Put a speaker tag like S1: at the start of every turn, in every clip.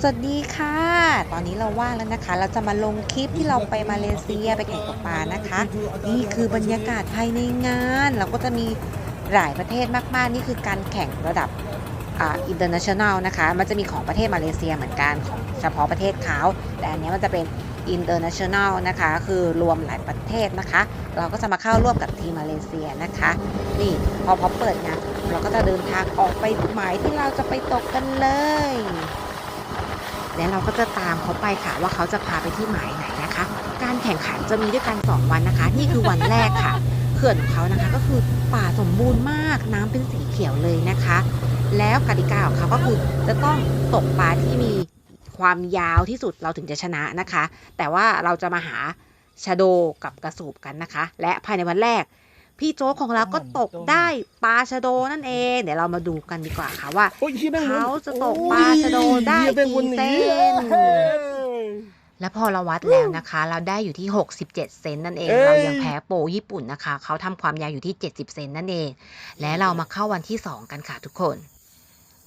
S1: สวัสดีค่ะ ตอนนี้เราว่างแล้วนะคะ เราจะมาลงคลิปที่เราไปมาเลเซียไปแข่งตกปลานะคะ นี่คือบรรยากาศภายในงาน เราก็จะมีหลายประเทศมากๆ นี่คือการแข่งระดับอ่า international นะคะ มันจะมีของประเทศมาเลเซียเหมือนกันของเฉพาะประเทศเขาแต่อันนี้มันจะเป็น international นะคะ คือรวมหลายประเทศนะคะ เราก็จะมาเข้าร่วมกับทีมมาเลเซียนะคะ นี่พอพอเปิดงานเราก็จะเดินทางออกไปหมายที่เราจะไปตกกันเลย และเราก็จะตามเขาไปค่ะว่าเขาจะพาไปที่หมายไหนนะคะ การแข่งขันจะมีด้วยกัน 2 วันนะคะ นี่คือวันแรกค่ะ เขื่อนของเขานะคะก็คือป่าสมบูรณ์มากน้ำเป็นสีเขียวเลยนะคะ แล้วกติกาของเขาก็คือจะต้องตกปลาที่มีความยาวที่สุดเราถึงจะชนะนะคะ แต่ว่าเราจะมาหาชาโดกับกระสูบกันนะคะ และภายในวันแรก พี่โจ๊กของเราก็ตกได้ปลาชาโดนั่นเอง เดี๋ยวเรามาดูกันดีกว่าค่ะว่า
S2: โอ้ยหี้ยแม่งมุน
S1: เขาจะตกปลาชะโดได้
S2: โอ้ยหี้ยแม่งมุ
S1: กี่เส้น
S2: เฮ้ย
S1: และพอเราวัดแล้วนะคะ เราได้อยู่ที่ 67 เซนนั่นเอง
S2: เอ้ย
S1: เรายังแพ้โปรญี่ปุ่นนะคะ เขาทำความยาวอยู่ที่ 70 เซนนั่นเอง และเรามาเข้าวันที่ 2 กันค่ะทุกคน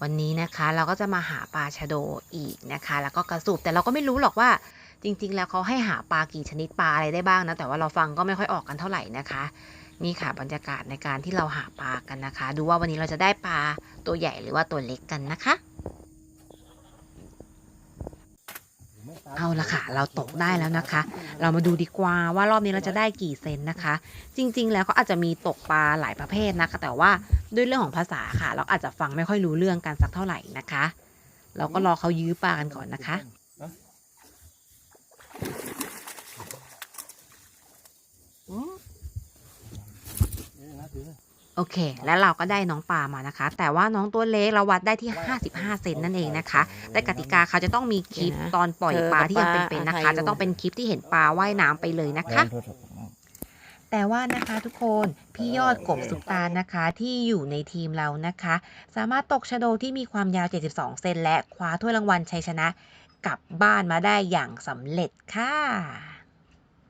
S1: วันนี้นะคะเราก็จะมาหาปลาชะโดอีกนะคะ แล้วก็กระสูบแต่เราก็ไม่รู้หรอกว่าจริง ๆ แล้วเขาให้หาปลากี่ชนิดปลาอะไรได้บ้างนะแต่ว่าเราฟังก็ไม่ค่อยออกกันเท่าไหร่นะคะ นี่ค่ะบรรยากาศในการที่เราหาปลากันนะคะ ดูว่าวันนี้เราจะได้ปลาตัวใหญ่หรือว่าตัวเล็กกันนะคะ เอาละค่ะ เราตกได้แล้วนะคะ เรามาดูดีกว่าว่ารอบนี้เราจะได้กี่เซนนะคะ จริง ๆ แล้วเขาอาจจะมีตกปลาหลายประเภทนะคะ แต่ว่าด้วยเรื่องของภาษาค่ะ เราอาจจะฟังไม่ค่อยรู้เรื่องกันสักเท่าไหร่นะคะ เราก็รอเขายื้อปลากันก่อนนะคะ โอเค แล้วเราก็ได้น้องปลามานะคะ แต่ว่าน้องตัวเล็กเราวัดได้ที่ 55 เซนนั่นเองนะคะ แต่กติกาเขาจะต้องมีคลิปตอนปล่อยปลาที่ยังเป็นๆนะคะ จะต้องเป็นคลิปที่เห็นปลาว่ายน้ำไปเลยนะคะแต่ว่านะคะทุกคนพี่ยอดกบสุปตานะคะที่อยู่ในทีมเรานะคะ สามารถตกชะโดที่มีความยาว 72 เซนและคว้าถ้วยรางวัลชัยชนะ กลับบ้านมาได้อย่างสำเร็จค่ะ